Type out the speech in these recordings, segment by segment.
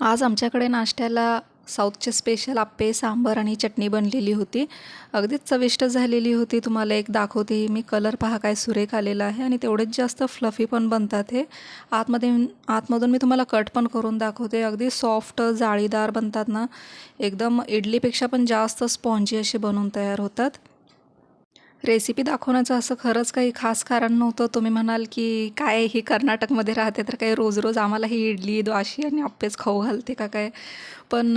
आज आमच्याकडे नाश्त्याला साऊथचे स्पेशल आप्पे सांबर आणि चटणी बनलेली होती. अगदीच चविष्ट झालेली होती. तुम्हाला एक दाखवते. मी कलर पहा काय सुरेख आलेला आहे आणि तेवढेच जास्त फ्लफी पण बनतात हे. आतमध्ये आतमधून मी तुम्हाला कट पण करून दाखवते. अगदी सॉफ्ट जाळीदार बनतात ना. एकदम इडलीपेक्षा पण जास्त स्पॉन्जी असे बनवून तयार होतात. रेसिपी दाखवण्याचं असं खरंच काही खास कारण नव्हतं. तुम्ही म्हणाल की काय ही कर्नाटकमध्ये राहते तर काही रोज रोज आम्हाला ही इडली द्वाशी आणि आप्पेच खाऊ घालते का काय? पण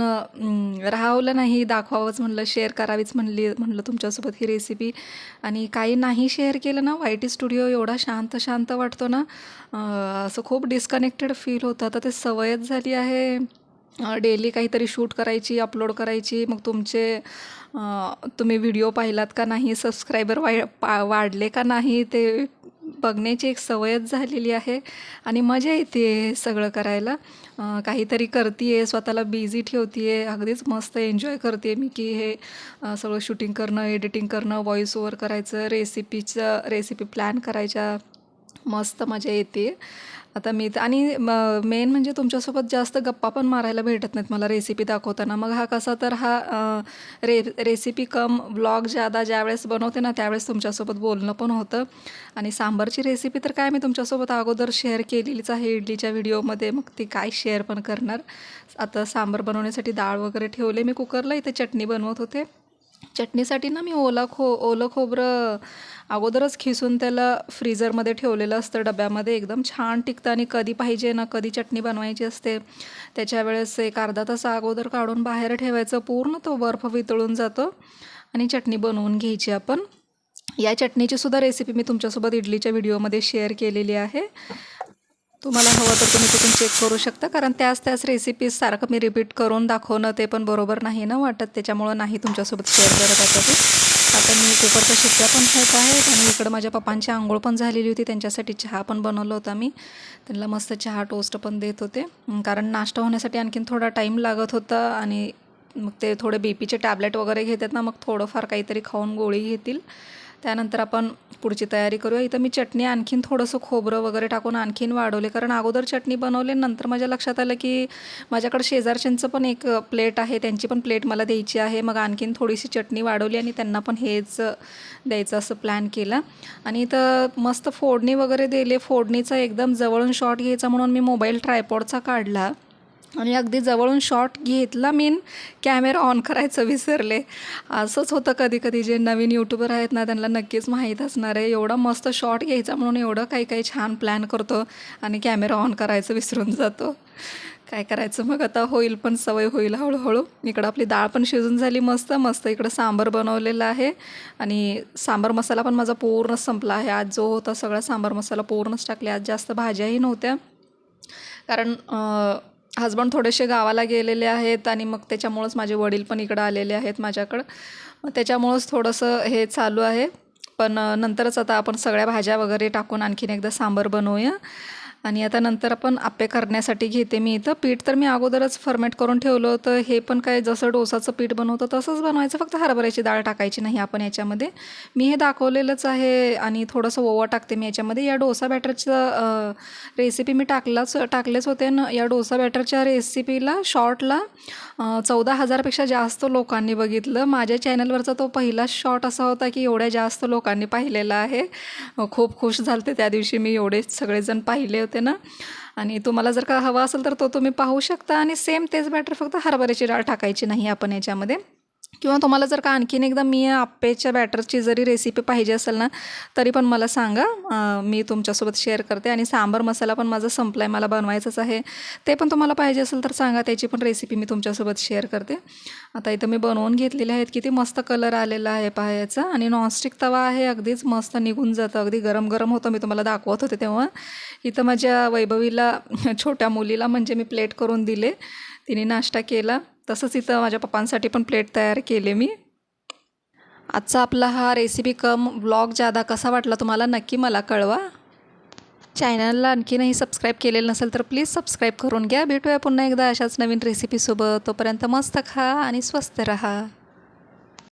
राहावलं नाही दाखवावंच म्हणलं शेअर करावीच म्हणली म्हणलं तुमच्यासोबत ही रेसिपी. आणि काही नाही शेअर केलं ना वाय टी स्टुडिओ एवढा शांत शांत वाटतो ना असं खूप डिस्कनेक्टेड फील होतं. आता ते सवयच झाली आहे. डेली काहीतरी शूट करायची अपलोड करायची. मग तुमचे तुम्ही व्हिडिओ पाहिलात का नाही सबस्क्रायबर वाय पा वाढले का नाही ते बघण्याची एक सवयच झालेली आहे. आणि मजा येते सगळं करायला. काहीतरी करते आहे स्वतःला बिझी ठेवते आहे अगदीच मस्त एन्जॉय करते मी की हे सगळं शूटिंग करणं एडिटिंग करणं व्हॉईस ओवर करायचं रेसिपीचं रेसिपी प्लॅन करायच्या मस्त मजा येते. आता मी तर- आणि मेन म्हणजे तुमच्यासोबत जास्त गप्पा पण मारायला भेटत नाहीत. मला रेसिपी दाखवताना. मग हा कसा तर हा रे रेसिपी कम ब्लॉग ज्यादा ज्यावेळेस बनवते ना त्यावेळेस तुमच्यासोबत बोलणं पण होतं. आणि सांबारची रेसिपी तर काय मी तुमच्यासोबत अगोदर शेअर केलेलीच आहे इडलीच्या व्हिडिओमध्ये मग ती काय शेअर पण करणार. आता सांबार बनवण्यासाठी डाळ वगैरे ठेवले. मी कुकरला इथे चटणी बनवत होते. चटणीसाठी ना मी ओला खो ओलं खोबरं अगोदरच खिसून त्याला फ्रीजरमध्ये ठेवलेलं असतं डब्यामध्ये. एकदम छान टिकतं आणि कधी पाहिजे ना कधी चटणी बनवायची असते. त्याच्या वेळेस एक अर्धा तास अगोदर काढून बाहेर ठेवायचं. पूर्ण तो बर्फ वितळून जातो आणि चटणी बनवून घ्यायची आपण. या चटणीची सुद्धा रेसिपी मी तुमच्यासोबत इडलीच्या व्हिडिओमध्ये शेअर केलेली आहे. तुम्हाला हवं तर तुम्ही तिथून चेक करू शकता. कारण त्याच त्याच रेसिपीज सारखं मी रिपीट करून दाखवणं ते पण बरोबर नाही ना वाटत. त्याच्यामुळं नाही तुमच्यासोबत शेअर करत आता ते आता मी कुकरच्या शिट्ट्या पण खात आहेत आणि इकडं माझ्या पप्पांची आंघोळ पण झालेली होती. त्यांच्यासाठी चहा पण बनवला होता मी त्यांना मस्त चहा टोस्ट पण देत होते. कारण नाश्ता होण्यासाठी आणखीन थोडा टाईम लागत होता आणि मग ते थोडे बी पीचे टॅबलेट वगैरे घेतात ना मग थोडंफार काहीतरी खाऊन गोळी घेतील. त्यानंतर आपण पुढची तयारी करूया. इथं मी चटणी आणखीन थोडंसं खोबरं वगैरे टाकून आणखीन वाढवले. कारण अगोदर चटणी बनवले नंतर माझ्या लक्षात आलं की माझ्याकडे शेजारच्यांचं पण एक प्लेट आहे. त्यांची पण प्लेट मला द्यायची आहे. मग आणखीन थोडीशी चटणी वाढवली आणि त्यांना पण हेच द्यायचं असं प्लॅन केला. आणि इथं मस्त फोडणी वगैरे दिले. फोडणीचा एकदम जवळून शॉट घ्यायचा म्हणून मी मोबाईल ट्रायपॉडचा काढला. आणि अगदी जवळून शॉट घेतला मीन कॅमेरा ऑन करायचं विसरले. असंच होतं कधी कधी जे नवीन यूट्यूबर आहेत ना त्यांना नक्कीच माहीत असणार आहे. एवढा मस्त शॉट घ्यायचा म्हणून एवढं काही काही छान प्लॅन करतो आणि कॅमेरा ऑन करायचं विसरून जातो. काय करायचं मग? आता होईल पण सवय होईल हळूहळू. इकडं आपली डाळ पण शिजून झाली मस्त मस्त इकडं सांबार बनवलेलं आहे. आणि सांबार मसाला पण माझा पूर्ण संपला आहे. आज जो होता सगळा सांबार मसाला पूर्णच टाकले. आज जास्त भाज्याही नव्हत्या. कारण हजबंड थोडेसे गावाला गेलेले आहेत आणि मग त्याच्यामुळंच माझे वडील पण इकडं आलेले आहेत माझ्याकडं. मग त्याच्यामुळंच थोडंसं हे चालू आहे. पण नंतरच आता आपण सगळ्या भाज्या वगैरे टाकून आणखीन एकदा सांबार बनवूया. आणि आता नंतर आपण आप्पे करण्यासाठी घेते मी इथं. पीठ तर मी अगोदरच फर्मेट करून ठेवलं होतं. हे पण काय जसं डोसाचं पीठ बनवतं तसंच बनवायचं. फक्त हरभऱ्याची डाळ टाकायची नाही आपण याच्यामध्ये. मी हे दाखवलेलंच आहे आणि थोडंसं ओवा टाकते मी याच्यामध्ये. या डोसा बॅटरचं रेसिपी मी टाकलाच टाकलेच होते न. या डोसा बॅटरच्या रेसिपीला शॉर्टला चौदा हजारपेक्षा जास्त लोकांनी बघितलं. माझ्या चॅनलवरचा तो पहिला शॉट असा होता की एवढ्या जास्त लोकांनी पाहिलेला आहे. खूप खुश झालते त्या दिवशी मी एवढे सगळेजण पाहिले होते. ना? आणि तुम्हाला जर का हवा असेल तर तो तुम्ही पाहू शकता. आणि सेम तेच बॅटर फक्त हरभऱ्याची डाळ टाकायची नाही आपण याच्यामध्ये. किंवा तुम्हाला जर का आणखीन एकदा मी या आप्पेच्या बॅटरची जरी रेसिपी पाहिजे असेल ना तरी पण मला सांगा. मी तुमच्यासोबत शेअर करते आणि सांबर मसाला पण माझा संपला आहे मला बनवायचंच आहे. ते पण तुम्हाला पाहिजे असेल तर सांगा त्याची पण रेसिपी मी तुमच्यासोबत शेअर करते. आता इथं मी बनवून घेतलेले आहेत किती मस्त कलर आलेला आहे पाहायचा. आणि नॉनस्टिक तवा आहे अगदीच मस्त निघून जातं. अगदी गरम गरम होतं मी तुम्हाला दाखवत होते तेव्हा. इथं माझ्या वैभवीला छोट्या मुलीला म्हणजे मी प्लेट करून दिले. तिने नाश्ता केला. तसंच इथं माझ्या पप्पांसाठी पण प्लेट तयार केले मी. आजचा आपला हा रेसिपी कम ब्लॉग जादा कसा वाटला तुम्हाला नक्की मला कळवा. चॅनलला आणखीनही सबस्क्राईब केलेलं नसेल तर प्लीज सबस्क्राईब करून घ्या. भेटूया पुन्हा एकदा अशाच नवीन रेसिपीसोबत तोपर्यंत मस्त खा आणि स्वस्त रहा.